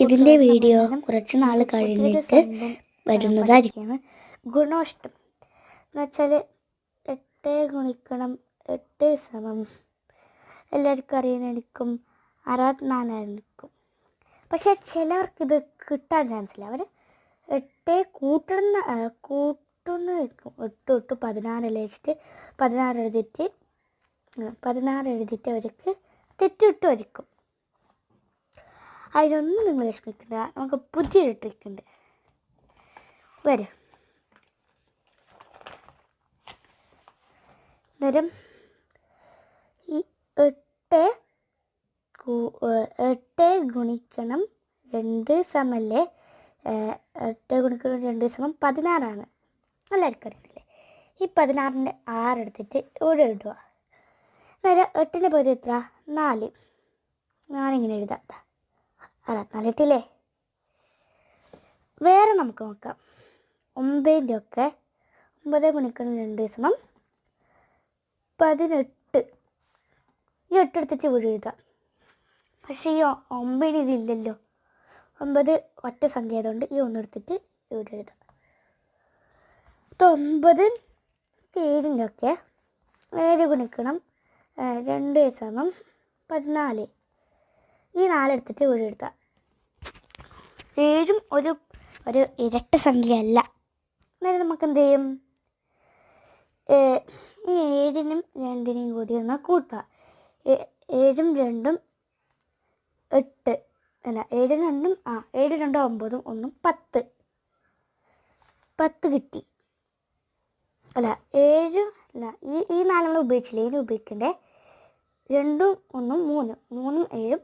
ഇതിന്റെ വീഡിയോ കുറച്ച് നാൾ കഴിഞ്ഞിട്ട് വരുന്നതായിരിക്കും. ഗുണോഷ്ടം എന്ന് വെച്ചാൽ എട്ട് ഗുണിക്കണം എട്ട് സമം. എല്ലാവർക്കും അറിയുന്നതായിരിക്കും. അറുപത്തിനാലായിരിക്കും. പക്ഷെ ചിലവർക്ക് ഇത് കിട്ടാൻ ചാൻസ് ഇല്ല. അവർ എട്ട് കൂട്ടുന്ന കൂട്ടുന്നതായിരിക്കും എട്ട് തൊട്ട് പതിനാറ് വെച്ചിട്ട് പതിനാറ് എഴുതിയിട്ട് പതിനാറ് എഴുതിയിട്ട് അവർക്ക് തെറ്റിട്ടുമായിരിക്കും അതിനൊന്നും നിങ്ങൾ വിഷമിക്കണ്ട. നമുക്ക് പുതിയൊരു ട്രിക്ക് ഉണ്ട്. വരും. അന്നേരം ഈ എട്ട് എട്ട് ഗുണിക്കണം രണ്ട് സമല്ലേ? എട്ട് ഗുണിക്കണം രണ്ട് സമം പതിനാറാണ്. എല്ലാവർക്കും അറിയില്ലേ? ഈ പതിനാറിന്റെ ആറെടുത്തിട്ട് ഇവിടെ ഇടുക. അന്നേരം എട്ടിന്റെ പകുതി എത്ര? നാല്. നാലിങ്ങനെ എഴുതാം. ദാ. അറുപത്തിനാല് വേറെ നമുക്ക് നോക്കാം. ഒമ്പതിന്റെ ഒക്കെ ഒമ്പത് മണിക്കൂർ രണ്ട് ദിവസം പതിനെട്ട്. ഈ എട്ടെടുത്തിട്ട് ഇവിടെ എഴുതാം. പക്ഷേ ഈ ഒമ്പതിന് ഇതില്ലല്ലോ. ഒമ്പത് ഒറ്റ സംഖ്യ ആയതുകൊണ്ട് ഈ ഒന്നെടുത്തിട്ട് ഇവിടെ എഴുതാം. ഒമ്പത് ഏഴിന്റെ ഒക്കെ ഏഴ് ഗുണിക്കണം രണ്ട് സമം പതിനാല്. ഈ നാലെടുത്തിട്ട് എഴുതാം ഏഴും ഒരു ഒരു ഇരട്ട സംഖ്യയല്ല. അന്നേരം നമുക്ക് എന്ത് ചെയ്യും ഈ ഏഴിനും രണ്ടിനെയും കൂടി ഒന്ന് കൂട്ടുക ഏഴും രണ്ടും എട്ട്. അല്ല ഏഴും രണ്ടും ആ ഏഴ് രണ്ടും ഒമ്പതും ഒന്നും പത്ത്. പത്ത് കിട്ടി. അല്ല ഏഴ് അല്ല ഈ ഈ നാല് നമ്മൾ ഉപയോഗിച്ചില്ല? ഇനി ഉപയോഗിക്കണ്ടേ? രണ്ടും ഒന്നും മൂന്ന്. മൂന്നും ഏഴും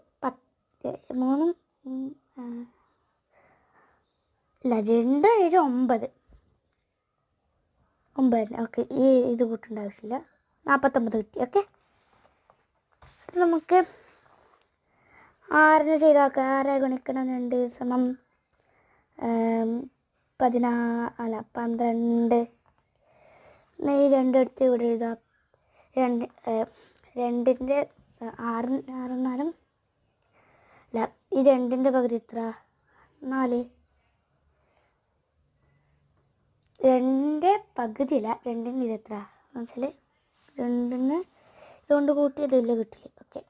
മൂന്നും അല്ല രണ്ട് ഏഴ് ഒമ്പത് ഒമ്പത് ഓക്കെ ഈ ഇത് കൂട്ടേണ്ട ആവശ്യമില്ല. നാൽപ്പത്തൊമ്പത് കിട്ടി ഓക്കെ. നമുക്ക് ആറിന് ചെയ്താക്കാം ആറ് ഗുണിക്കണം രണ്ട് സമം പതിനാ അല്ല പന്ത്രണ്ട്. ഈ രണ്ടെടുത്ത് ഇവിടെ എഴുതാം. രണ്ട് രണ്ടിന്റെ ആറ് ആറ് നാലും ഈ രണ്ടിന്റെ പകുതി എത്ര? നാല്. രണ്ടിന്റെ പകുതിയില്ല രണ്ടിന്റെ ഇത് എത്ര? എന്ന് വെച്ചാൽ രണ്ടിന് ഇതുകൊണ്ട് കൂട്ടി ഇതില്ല കിട്ടില്ല ഓക്കെ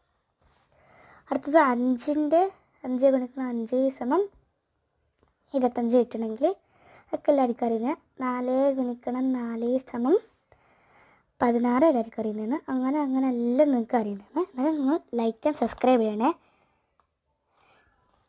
അടുത്തത് അഞ്ചിന്റെ അഞ്ച് ഗുണിക്കണം അഞ്ച് സമം ഇരുപത്തഞ്ച് കിട്ടണമെങ്കിൽ ഒക്കെ എല്ലാവർക്കും അറിയുന്നത് നാല് ഗുണിക്കണം നാല് സമം പതിനാറ് എല്ലാവർക്കും അറിയുന്നതെന്ന് അങ്ങനെ അങ്ങനെ എല്ലാം നിങ്ങൾക്ക് അറിയുന്നതാണ് അങ്ങനെ നിങ്ങൾ ലൈക്ക് ആൻഡ് സബ്സ്ക്രൈബ് ചെയ്യണേ.